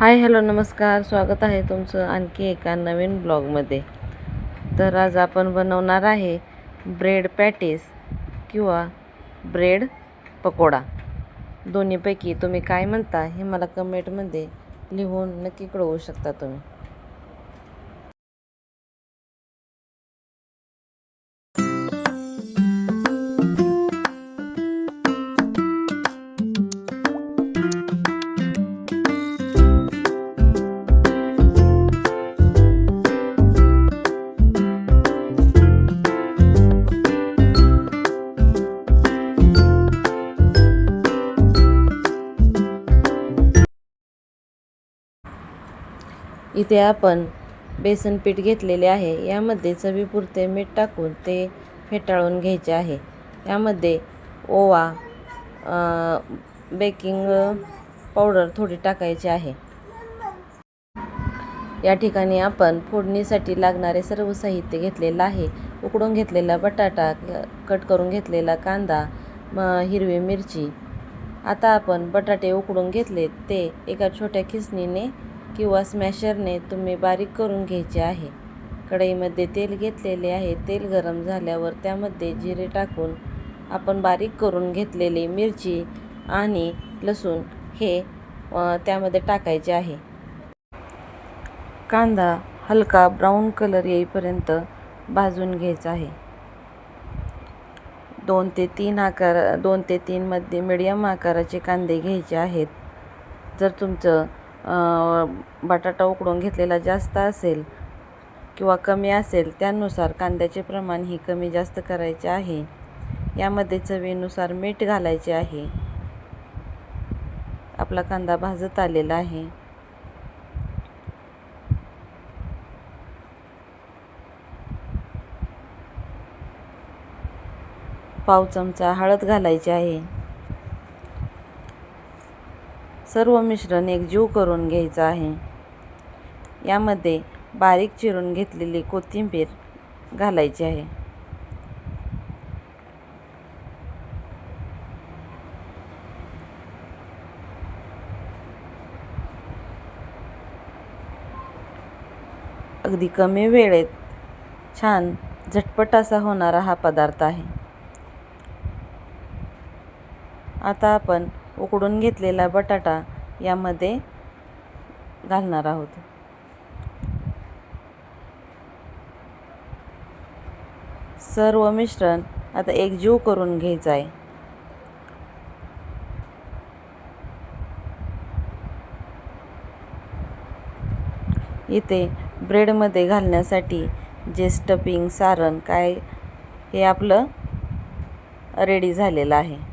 Hi hello नमस्कार. स्वागत आहे तुमचं आणखी एका नवीन ब्लॉगमध्ये. तर आज आपण बनवणार आहे ब्रेड पॅटीस किंवा ब्रेड पकोडा. दोन्हीपैकी तुम्ही काय म्हणता हे मला कमेंटमध्ये लिहून नक्की कळवू शकता तुम्ही. इथे आपण बेसन पीठ घेतलेले आहे. यामध्ये चवीपुरते मीठ टाकून ते फेटाळून घ्यायचे आहे. यामध्ये ओवा बेकिंग पावडर थोडी टाकायची आहे. या ठिकाणी आपण फोडणीसाठी लागणारे सर्व साहित्य घेतलेलं आहे. उकडून घेतलेला बटाटा कट करून घेतलेला कांदा म हिरवी मिरची. आता आपण बटाटे उकडून घेतले ते एका छोट्या खिसणीने किंवा स्मॅशरने तुम्ही बारीक करून घ्यायचे आहे. कढईमध्ये तेल घेतलेले आहे. तेल गरम झाल्यावर त्यामध्ये जिरे टाकून आपण बारीक करून घेतलेली मिरची आणि लसूण हे त्यामध्ये टाकायचे आहे. कांदा हलका ब्राऊन कलर येईपर्यंत भाजून घ्यायचा आहे. दोन ते तीन आकार दोन ते तीनमध्ये मिडियम आकाराचे कांदे घ्यायचे आहेत. जर तुमचं बटाटा उकडून घेतलेला जास्त असेल किंवा कमी असेल त्यानुसार कांद्याचे प्रमाण ही कमी जास्त करायचे आहे. यामध्ये चवीनुसार मीठ घालायचे आहे. आपला कांदा भाजत आलेला आहे. पाव चमचा हळद घालायची आहे. सर्व मिश्रण एकजीव करून घ्यायचं आहे. यामध्ये बारीक चिरून घेतलेली कोथिंबीर घालायची आहे. अगदी कमी वेळेत छान झटपट असा होणारा हा पदार्थ आहे. आता आपण उकडून घेतलेला बटाटा यामध्ये घालणार आहोत. सर्व मिश्रण आता एकजीव करून घ्यायचं आहे. इथे ब्रेडमध्ये घालण्यासाठी जे स्टपिंग सारण काय हे आपलं रेडी झालेलं आहे.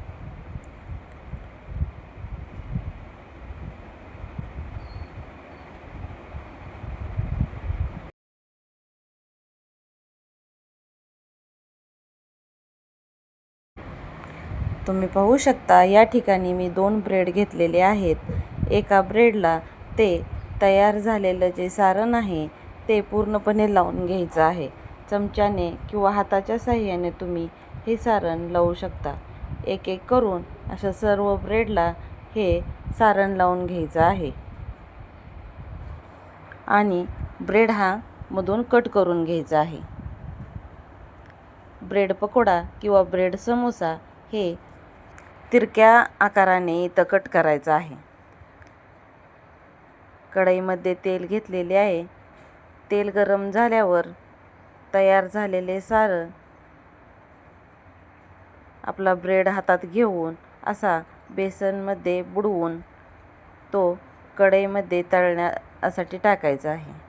तुम्ही पाहू शकता या ठिकाणी मी दोन ब्रेड घेतलेले आहेत. एका ब्रेडला ते तयार झालेलं जे सारण आहे ते पूर्णपणे लावून घ्यायचं आहे. चमच्याने किंवा हाताच्या साह्याने तुम्ही हे सारण लावू शकता. एक एक करून अशा सर्व ब्रेडला हे सारण लावून घ्यायचं आहे. आणि ब्रेड हा मधून कट करून घ्यायचा आहे. ब्रेड पकोडा किंवा ब्रेड समोसा हे तिरक्या आकाराने इथं कट करायचं आहे. कढईमध्ये तेल घेतलेले आहे. तेल गरम झाल्यावर तयार झालेले सारं आपला ब्रेड हातात घेऊन असा बेसनमध्ये बुडवून तो कढईमध्ये तळण्यासाठी टाकायचा आहे.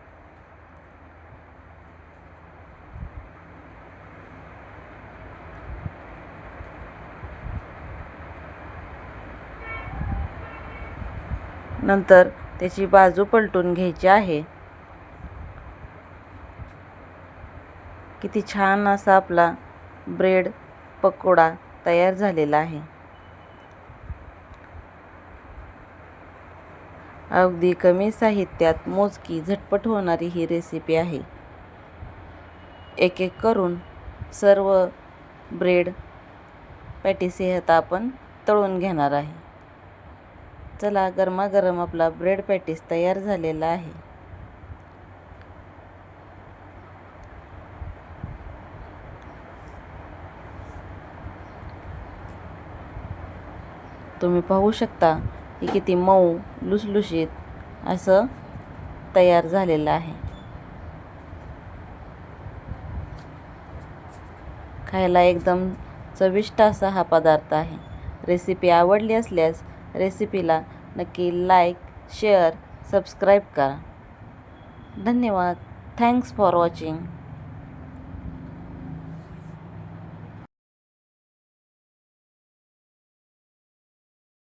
नंतर त्याची बाजू पलटून घ्यायची आहे. किती छान असा आपला ब्रेड पकोडा तयार झालेला आहे. अगदी कमी साहित्यात मोजकी झटपट होणारी ही रेसिपी आहे. एक एक करून सर्व ब्रेड पॅटीस आता आपण तळून घेणार आहे. चला गरमागरम आपला ब्रेड पॅटीस तयार झालेला आहे. तुम्ही पाहू शकता की किती मऊ लुसलुशीत असं तयार झालेलं आहे. खायला एकदम चविष्ट असा हा पदार्थ आहे. रेसिपी आवडली असल्यास रेसिपीला नक्की लाईक शेअर सबस्क्राईब करा. धन्यवाद. Thanks for watching.